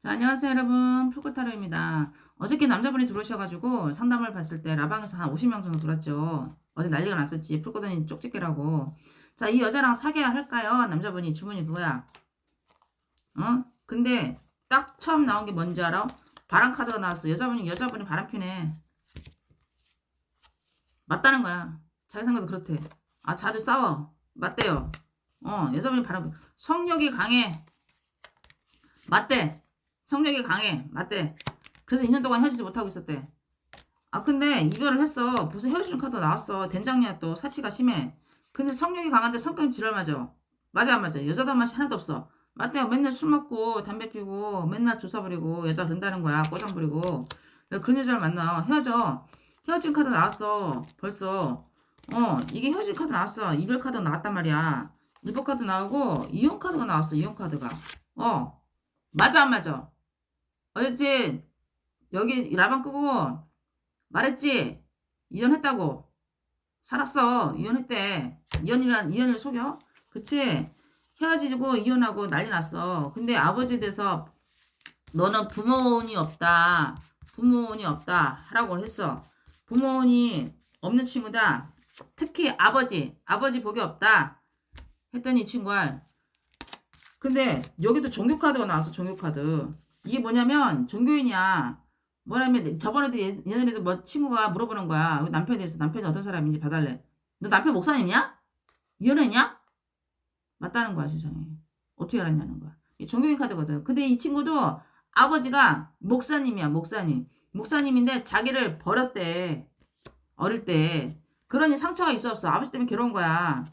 자, 안녕하세요, 여러분. 풀코타로입니다. 어저께 남자분이 들어오셔가지고 상담을 봤을 때 라방에서 한 50명 정도 들었죠. 어제 난리가 났었지. 풀코더니 쪽집게라고. 자, 이 여자랑 사귀어야 할까요? 남자분이 주문이 그거야. 어? 근데 딱 처음 나온 게 뭔지 알아? 바람 카드가 나왔어. 여자분이, 여자분이 바람 피네. 맞다는 거야. 자기 생각도 그렇대. 아, 자주 싸워. 맞대요. 어, 여자분이 바람, 성욕이 강해. 맞대. 성욕이 강해. 맞대. 그래서 2년 동안 헤어지지 못하고 있었대. 아, 근데 이별을 했어. 벌써 헤어지는 카드 나왔어. 된장이야 또. 사치가 심해. 근데 성욕이 강한데 성격이 지랄 맞아. 맞아. 여자들 맛이 하나도 없어. 맞대요. 맨날 술 먹고, 담배 피고, 맨날 주사 부리고, 여자 그런다는 거야. 꼬장 부리고. 왜 그런 여자를 만나? 헤어져. 헤어진 카드 나왔어. 벌써. 어, 이게 헤어진 카드 나왔어. 이별 카드 나왔단 말이야. 이별 카드 나오고, 이혼 카드가 나왔어. 이혼 카드가. 어. 맞아, 안 맞아? 어제 여기 라방 끄고 말했지? 이혼했다고. 살았어. 이혼했대. 이혼이란, 이혼을 속여? 그치? 헤어지고 이혼하고 난리 났어. 근데 아버지에 대해서 너는 부모운이 없다. 부모운이 없다. 하라고 했어. 부모운이 없는 친구다. 특히 아버지. 아버지 복이 없다. 했더니 이 친구가 근데 여기도 종교카드가 나왔어. 종교카드. 이게 뭐냐면 종교인이야. 뭐냐면 저번에도 얘- 얘네들 뭐 친구가 물어보는 거야. 남편에 대해서 남편이 어떤 사람인지 봐달래. 너 남편 목사님이야? 이혼했냐? 맞다는 거야 세상에. 어떻게 알았냐는 거야. 이 종교인 카드거든. 근데 이 친구도 아버지가 목사님이야 목사님. 목사님인데 자기를 버렸대. 어릴 때. 그러니 상처가 있어 없어. 아버지 때문에 괴로운 거야.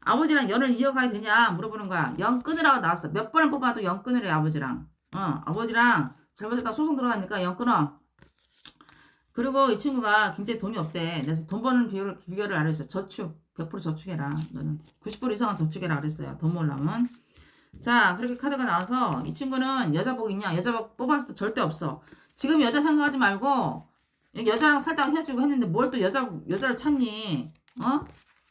아버지랑 연을 이어가야 되냐 물어보는 거야. 연 끊으라고 나왔어. 몇 번을 뽑아도 연 끊으래 아버지랑. 어 아버지랑 잘못했다 소송 들어가니까 연 끊어. 그리고 이 친구가 굉장히 돈이 없대. 그래서 돈 버는 비결을, 비결을 알려줘. 저축. 100% 저축해라. 너는 90% 이상은 저축해라 그랬어요. 돈 모으려면. 자, 그렇게 카드가 나와서 이 친구는 여자 복 있냐? 여자 복 뽑았을 때 절대 없어. 지금 여자 생각하지 말고 여자랑 살다가 헤어지고 했는데 뭘 또 여자 여자를 찾니? 어?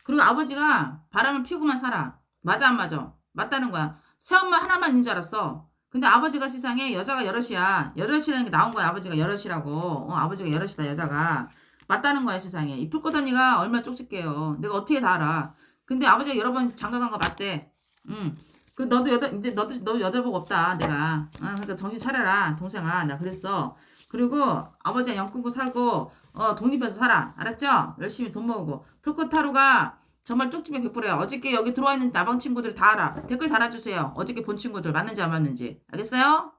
그리고 아버지가 바람을 피우고만 살아. 맞아 안 맞아? 맞다는 거야. 새엄마 하나만 있는 줄 알았어. 근데 아버지가 세상에 여자가 여럿이야. 여럿이라는 게 나온 거야. 아버지가 여럿이라고. 어, 아버지가 여럿이다 여자가. 맞다는 거야 세상에. 이 풀꽃언니가 얼마나 쪽집게요. 내가 어떻게 다 알아. 근데 아버지가 여러 번 장가 간 거 맞대. 응. 그 너도 여자 이제 너도 너 여자 복 없다 내가. 어, 그러니까 정신 차려라 동생아. 나 그랬어. 그리고 아버지가 영 끊고 살고 어 독립해서 살아. 알았죠? 열심히 돈 모으고. 풀꽃하루가 정말 쪽집게 100%야. 어저께 여기 들어와 있는 나방 친구들 다 알아. 댓글 달아주세요. 어저께 본 친구들 맞는지 안 맞는지. 알겠어요?